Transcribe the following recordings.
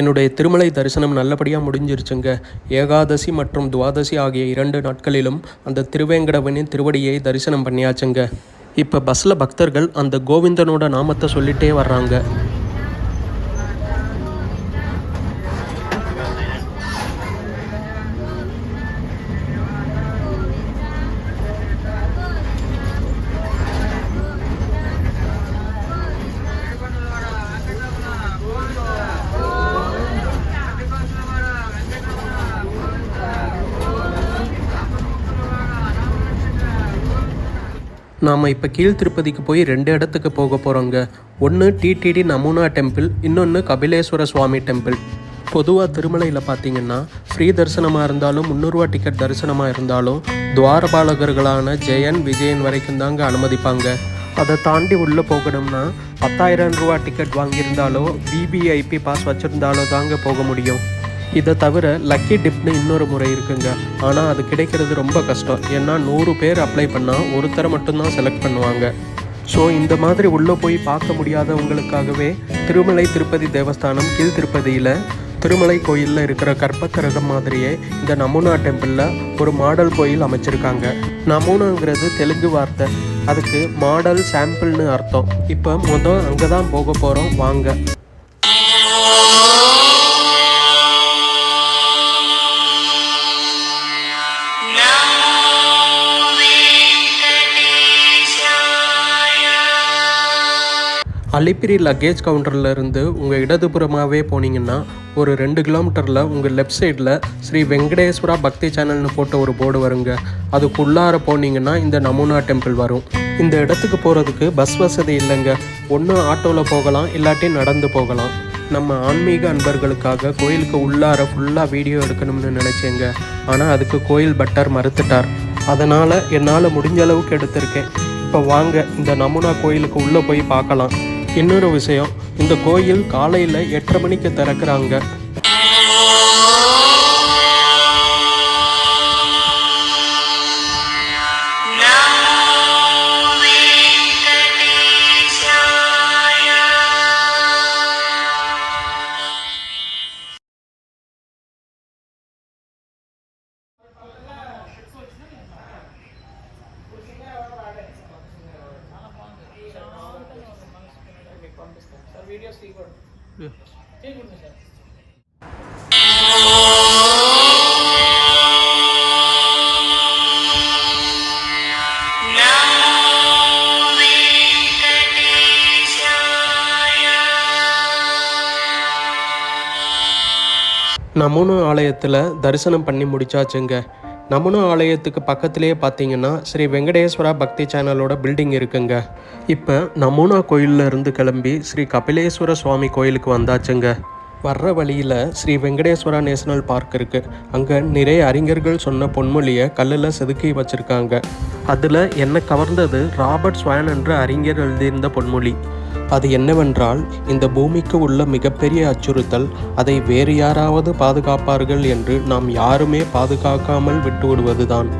என்னுடைய திருமலை தரிசனம் நல்லபடியாக முடிஞ்சிருச்சுங்க. ஏகாதசி மற்றும் துவாதசி ஆகிய இரண்டு நாட்களிலும் அந்த திருவேங்கடவனின் திருவடியை தரிசனம் பண்ணியாச்சுங்க. இப்போ பஸ்ஸில் பக்தர்கள் அந்த கோவிந்தனோட நாமத்தை சொல்லிட்டே வர்றாங்க. நாம் இப்போ கீழ் திருப்பதிக்கு போய் ரெண்டு இடத்துக்கு போக போகிறோங்க ஒன்று டிடிடி நமுனா டெம்பிள் இன்னொன்று கபிலேஸ்வர சுவாமி டெம்பிள். பொதுவாக திருமலையில் பார்த்தீங்கன்னா ஃப்ரீ தரிசனமாக இருந்தாலும் முந்நூறுரூவா டிக்கெட் தரிசனமாக இருந்தாலும் துவாரபாலகர்களான ஜெயன் விஜயன் வரைக்கும் தாங்க அனுமதிப்பாங்க. அதை தாண்டி உள்ளே போகணும்னா பத்தாயிரம் ரூபா டிக்கெட் வாங்கியிருந்தாலோ விபிஐபி பாஸ் வச்சுருந்தாலோ தாங்க போக முடியும். இதை தவிர லக்கி டிப்னு இன்னொரு முறை இருக்குங்க. ஆனால் அது கிடைக்கிறது ரொம்ப கஷ்டம். ஏன்னா நூறு பேர் அப்ளை பண்ணால் ஒருத்தரை மட்டும்தான் செலக்ட் பண்ணுவாங்க. ஸோ இந்த மாதிரி உள்ளே போய் பார்க்க முடியாதவங்களுக்காகவே திருமலை திருப்பதி தேவஸ்தானம் கீழ் திருப்பதியில் திருமலை கோயிலில் இருக்கிற கற்பக்கிரகம் மாதிரியே இந்த நமூனா டெம்பிளில் ஒரு மாடல் கோயில் அமைச்சிருக்காங்க. நமூனாங்கிறது தெலுங்கு வார்த்தை. அதுக்கு மாடல் சாம்பிள்னு அர்த்தம். இப்போ மொதல் அங்கே தான் போக போகிறோம் வாங்க. அலிப்பிரி லக்கேஜ் கவுண்டரில் இருந்து உங்கள் இடதுபுறமாகவே போனீங்கன்னா ஒரு ரெண்டு கிலோமீட்டரில் உங்கள் லெஃப்ட் சைடில் ஸ்ரீ வெங்கடேஸ்வரா பக்தி சேனல்னு போட்ட ஒரு போர்டு வருங்க. அதுக்குள்ளார போனீங்கன்னா இந்த நமுனா டெம்பிள் வரும். இந்த இடத்துக்கு போகிறதுக்கு பஸ் வசதி இல்லைங்க. ஒன்று ஆட்டோவில் போகலாம் இல்லாட்டி நடந்து போகலாம். நம்ம ஆன்மீக அன்பர்களுக்காக கோயிலுக்கு உள்ளார ஃபுல்லாக வீடியோ எடுக்கணும்னு நினச்சேங்க. ஆனால் அதுக்கு கோயில் பட்டர் மறுத்துட்டார். அதனால் என்னால் முடிஞ்ச அளவுக்கு எடுத்திருக்கேன். இப்போ வாங்க இந்த நமுனா கோயிலுக்கு உள்ளே போய் பார்க்கலாம். இன்னொரு விஷயம் இந்த கோயில் காலையில் எட்டரை மணிக்கு திறக்கிறாங்க. நமூனு ஆலயத்தில் தரிசனம் பண்ணி முடிச்சாச்சுங்க. நமூனு ஆலயத்துக்கு பக்கத்துலேயே பார்த்தீங்கன்னா ஸ்ரீ வெங்கடேஸ்வரா பக்தி சேனலோட பில்டிங் இருக்குங்க. இப்போ நமூனா கோயில்ல இருந்து கிளம்பி ஸ்ரீ கபிலேஸ்வர சுவாமி கோயிலுக்கு வந்தாச்சுங்க. வர்ற வழியில் ஸ்ரீ வெங்கடேஸ்வரா நேஷனல் பார்க் இருக்குது அங்கே நிறைய அறிஞர்கள் சொன்ன பொன்மொழியை கல்லில் செதுக்கி வச்சுருக்காங்க. அதில் என்னை கவர்ந்தது ராபர்ட் ஸ்வான் என்ற அறிஞர் எழுதியிருந்த பொன்மொழி. அது என்னவென்றால் இந்த பூமிக்கு உள்ள மிகப்பெரிய அச்சுறுத்தல் அதை வேறு யாராவது பாதுகாப்பார்கள் என்று நாம் யாருமே பாதுகாக்காமல் விட்டுவிடுவதுதான்.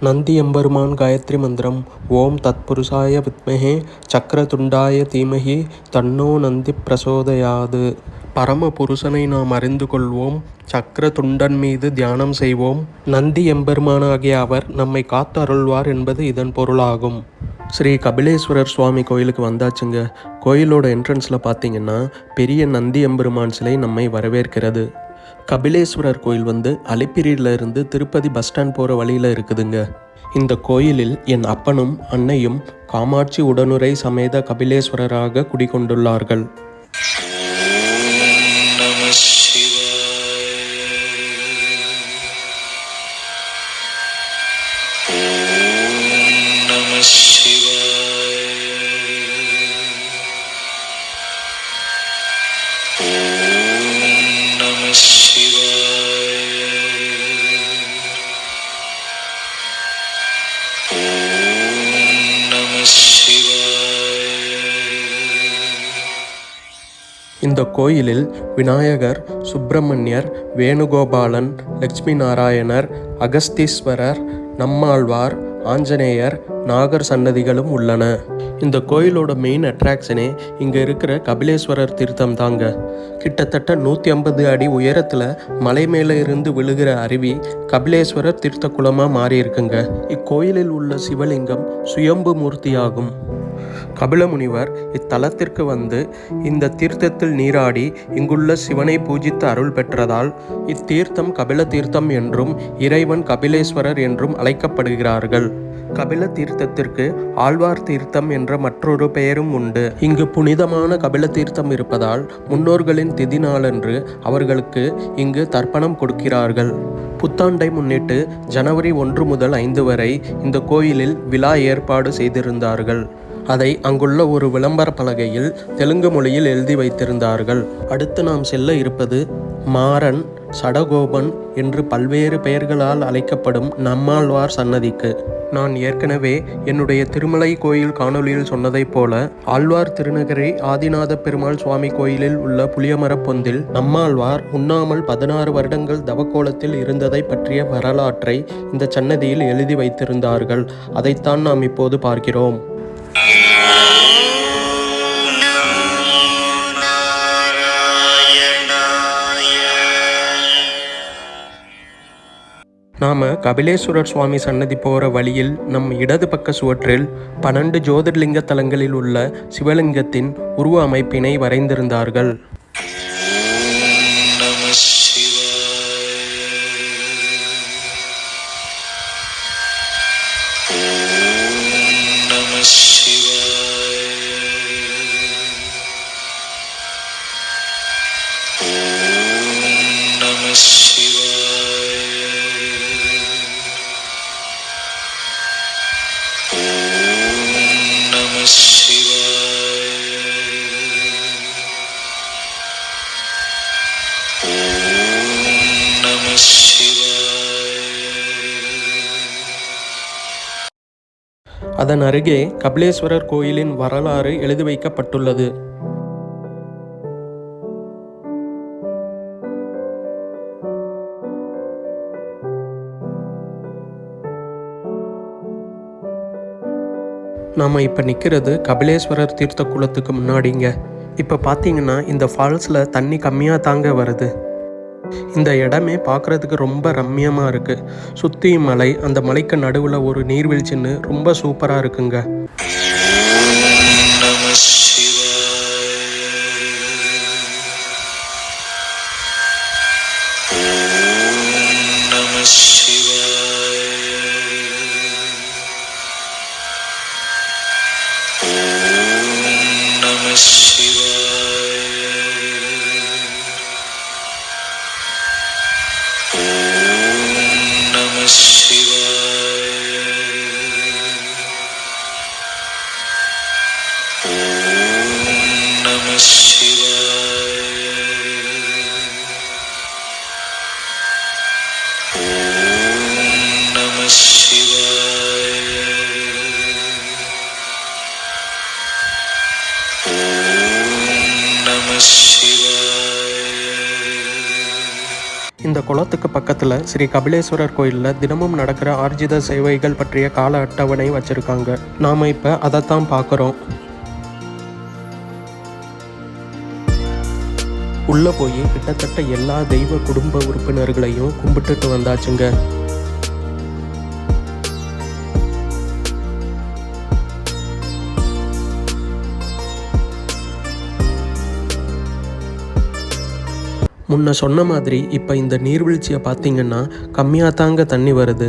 நந்தி எம்பெருமான் காயத்ரி மந்திரம் ஓம் தத்புருஷாய வித்மஹே சக்கரதுண்டாய தீமகி தன்னோ நந்தி பிரசோதயாது. பரம புருஷனை நாம் அறிந்து கொள்வோம். சக்கர துண்டன் மீது தியானம் செய்வோம். நந்தி எம்பெருமானாகிய அவர் நம்மை காத்து அருள்வார் என்பது இதன் பொருளாகும். ஸ்ரீ கபிலேஸ்வரர் சுவாமி கோயிலுக்கு வந்தாச்சுங்க. கோயிலோட என்ட்ரன்ஸில் பார்த்தீங்கன்னா பெரிய நந்தி எம்பெருமான் சிலை நம்மை வரவேற்கிறது. கபிலேஸ்வரர் கோயில் வந்து அலிப்பிரியில இருந்து திருப்பதி பஸ் ஸ்டாண்ட் போகிற வழியில் இருக்குதுங்க. இந்த கோயிலில் என் அப்பனும் அன்னையும் காமாட்சி உடனுரை சமேத கபிலேஸ்வரராக குடிகொண்டுள்ளார்கள். இந்த கோயிலில் விநாயகர் சுப்பிரமணியர் வேணுகோபாலன் லட்சுமி நாராயணர் அகஸ்தீஸ்வரர் நம்மாழ்வார் ஆஞ்சநேயர் நாகர் சன்னதிகளும் உள்ளன. இந்த கோயிலோட மெயின் அட்ராக்ஷனே இங்கே இருக்கிற கபிலேஸ்வரர் தீர்த்தம் தாங்க. கிட்டத்தட்ட நூற்றி ஐம்பது அடி உயரத்தில் மலை மேலே இருந்து விழுகிற அருவி கபிலேஸ்வரர் தீர்த்த குளமாக மாறி இருக்குங்க இக்கோயிலில் உள்ள சிவலிங்கம் சுயம்பு மூர்த்தியாகும். கபிலமுனிவர் இத்தலத்திற்கு வந்து இந்த தீர்த்தத்தில் நீராடி இங்குள்ள சிவனை பூஜித்து அருள் பெற்றதால் இத்தீர்த்தம் கபில தீர்த்தம் என்றும் இறைவன் கபிலேஸ்வரர் என்றும் அழைக்கப்படுகிறார்கள். கபில தீர்த்தத்திற்கு ஆழ்வார் தீர்த்தம் என்ற மற்றொரு பெயரும் உண்டு. இங்கு புனிதமான கபில தீர்த்தம் இருப்பதால் முன்னோர்களின் திதி நாளன்று அவர்களுக்கு இங்கு தர்ப்பணம் கொடுக்கிறார்கள். புத்தாண்டை முன்னிட்டு ஜனவரி ஒன்று முதல் ஐந்து வரை இந்த கோயிலில் விழா ஏற்பாடு செய்திருந்தார்கள். அதை அங்குள்ள ஒரு விளம்பர பலகையில் தெலுங்கு மொழியில் எழுதி வைத்திருந்தார்கள். அடுத்து நாம் செல்ல இருப்பது மாறன் சடகோபன் என்று பல்வேறு பெயர்களால் அழைக்கப்படும் நம்மாழ்வார் சன்னதிக்கு. நான் ஏற்கனவே என்னுடைய திருமலை கோயில் காணொளியில் சொன்னதைப் போல ஆழ்வார் திருநகரி ஆதிநாத பெருமாள் சுவாமி கோயிலில் உள்ள புளியமரப் பொந்தில் நம்மாழ்வார் உண்ணாமல் பதினாறு வருடங்கள் தவக்கோலத்தில் இருந்ததை பற்றிய வரலாற்றை இந்த சன்னதியில் எழுதி வைத்திருந்தார்கள். அதைத்தான் நாம் இப்போது பார்க்கிறோம். நாம கபிலேஸ்வரர் சுவாமி சன்னதி போகிற வழியில் நம் இடது பக்க சுவற்றில் பன்னெண்டு ஜோதிர்லிங்க தலங்களில் உள்ள சிவலிங்கத்தின் உருவ அமைப்பினை வரைந்திருந்தார்கள் நம சிவாய ஓம் நம சிவாய ஓம் நம சிவாய ஓம் நம சிவாய ஓம் நம சிவாய அதன் அருகே கபிலேஸ்வரர் கோயிலின் வரலாறு எழுதி வைக்கப்பட்டுள்ளது. நாம் இப்போ நிற்கிறது கபிலேஸ்வரர் தீர்த்த குளத்துக்கு முன்னாடிங்க. இப்போ பார்த்தீங்கன்னா இந்த ஃபால்ஸில் தண்ணி கம்மியாக தாங்க வருது. இந்த இடமே பார்க்குறதுக்கு ரொம்ப ரம்மியமாக இருக்குது சுற்றி மலை அந்த மலைக்கு நடுவில் ஒரு நீர்வீழ்ச்சின்னு ரொம்ப சூப்பராக இருக்குங்க Shiva சிவாய ஓம் நம சிவாய ஓம் நம சிவாய ஓம் நம சிவாய ஓம் நம சிவாய ஓம் நம சிவாய ஓம் நம சிவாய இந்த குளத்துக்கு பக்கத்தில் ஸ்ரீ கபிலேஸ்வரர் கோயிலில் தினமும் நடக்கிற ஆர்ஜித சேவைகள் பற்றிய கால அட்டவணை வச்சுருக்காங்க. நாம் இப்போ அதைத்தான் பார்க்குறோம். உள்ளே போய் கிட்டத்தட்ட எல்லா தெய்வ குடும்ப உறுப்பினர்களையும் கும்பிட்டுட்டு வந்தாச்சுங்க. முன்ன சொன்ன மாதிரி இப்போ இந்த நீர்வீழ்ச்சியை பார்த்தீங்கன்னா கம்மியாக தாங்க தண்ணி வருது.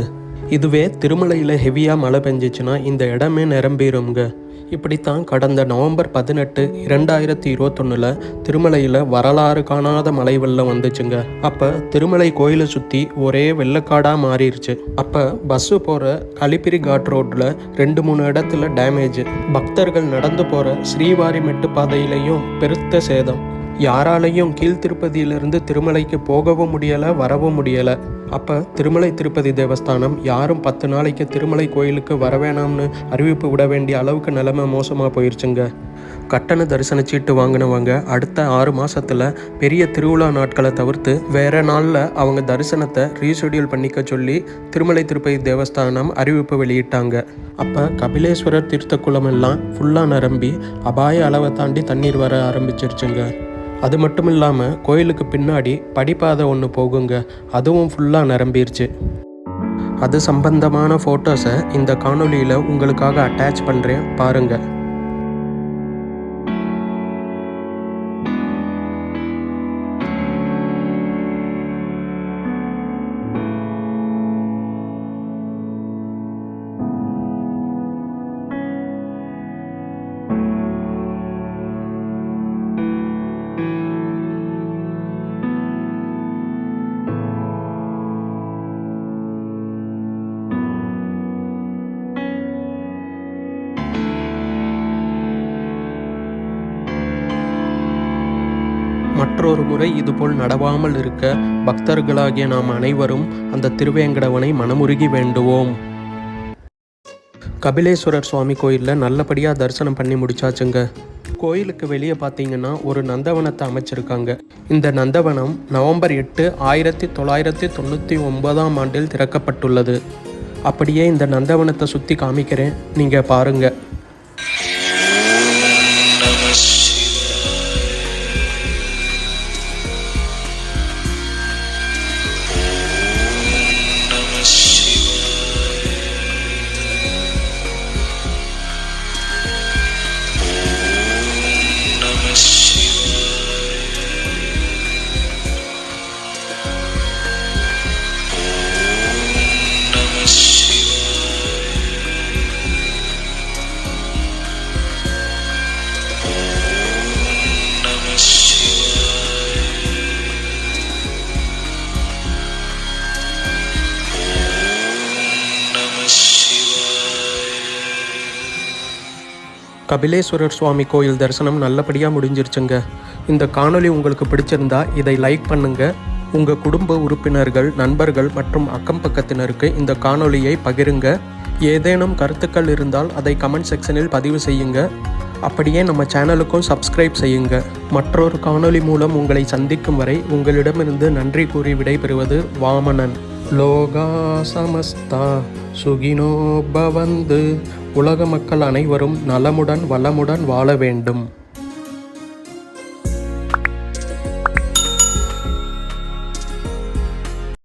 இதுவே திருமலையில் ஹெவியாக மழை பெஞ்சிச்சுன்னா இந்த இடமே நிரம்பிடும்ங்க இப்படித்தான் கடந்த நவம்பர் பதினெட்டு இரண்டாயிரத்தி இருபத்தொன்னில் திருமலையில் வரலாறு காணாத மழை வெள்ளம் வந்துச்சுங்க. அப்போ திருமலை கோயிலை சுற்றி ஒரே வெள்ளக்காடாக மாறிடுச்சு அப்போ பஸ்ஸு போகிற அலிப்பிரி காட் ரோட்டில் ரெண்டு மூணு இடத்துல டேமேஜ் பக்தர்கள் நடந்து போகிற ஸ்ரீவாரி மெட்டு பாதையிலையும் பெருத்த சேதம். யாராலையும் கீழ்த்திருப்பதியிலிருந்து திருமலைக்கு போகவும் முடியலை வரவும் முடியலை. அப்போ திருமலை திருப்பதி தேவஸ்தானம் யாரும் பத்து நாளைக்கு திருமலை கோயிலுக்கு வர வேணாம்னு அறிவிப்பு விட வேண்டிய அளவுக்கு நிலைமை மோசமாக போயிருச்சுங்க. கட்டண தரிசன சீட்டு வாங்கினவங்க அடுத்த ஆறு மாதத்தில் பெரிய திருவிழா நாட்களை தவிர்த்து வேற நாளில் அவங்க தரிசனத்தை ரீஷெடியூல் பண்ணிக்க சொல்லி திருமலை திருப்பதி தேவஸ்தானம் அறிவிப்பு வெளியிட்டாங்க. அப்போ கபிலேஸ்வரர் தீர்த்த குளமெல்லாம் ஃபுல்லாக நிரம்பி அபாய அளவை தாண்டி தண்ணீர் வர ஆரம்பிச்சிருச்சுங்க. அது மட்டும் இல்லாமல் கோயிலுக்கு பின்னாடி படிப்பாதை ஒன்று போகுங்க. அதுவும் ஃபுல்லாக நிரம்பிருச்சு. அது சம்பந்தமான ஃபோட்டோஸை இந்த காணொலியில் உங்களுக்காக அட்டாச் பண்ணுறேன் பாருங்கள் மற்றொரு முறை இதுபோல் நடவாமல் இருக்க பக்தர்களாகிய நாம் அனைவரும் அந்த திருவேங்கடவனை மனமுருகி வேண்டுவோம். கபிலேஸ்வரர் சுவாமி கோயிலில் நல்லபடியாக தரிசனம் பண்ணி முடிச்சாச்சுங்க. கோயிலுக்கு வெளியே பார்த்தீங்கன்னா ஒரு நந்தவனத்தை அமைச்சிருக்காங்க. இந்த நந்தவனம் நவம்பர் எட்டு ஆயிரத்தி தொள்ளாயிரத்தி தொண்ணூற்றி ஒன்பதாம் ஆண்டில் திறக்கப்பட்டுள்ளது. அப்படியே இந்த நந்தவனத்தை சுற்றி காமிக்கிறேன். நீங்கள் பாருங்கள் கபிலேஸ்வரர் சுவாமி கோயில் தரிசனம் நல்லபடியாக முடிஞ்சிருச்சுங்க. இந்த காணொளி உங்களுக்கு பிடிச்சிருந்தா இதை லைக் பண்ணுங்க. உங்கள் குடும்ப உறுப்பினர்கள் நண்பர்கள் மற்றும் அக்கம் பக்கத்தினருக்கு இந்த காணொலியை பகிருங்க. ஏதேனும் கருத்துக்கள் இருந்தால் அதை கமெண்ட் செக்ஷனில் பதிவு செய்யுங்க. அப்படியே நம்ம சேனலுக்கும் சப்ஸ்கிரைப் செய்யுங்க. மற்றொரு காணொளி மூலம் உங்களை சந்திக்கும் வரை உங்களிடமிருந்து நன்றி கூறி விடைபெறுவது வாமனன். லோகா சமஸ்தா சுகினோ பவந்து. உலக மக்கள் அனைவரும் நலமுடன் வளமுடன் வாழ வேண்டும்.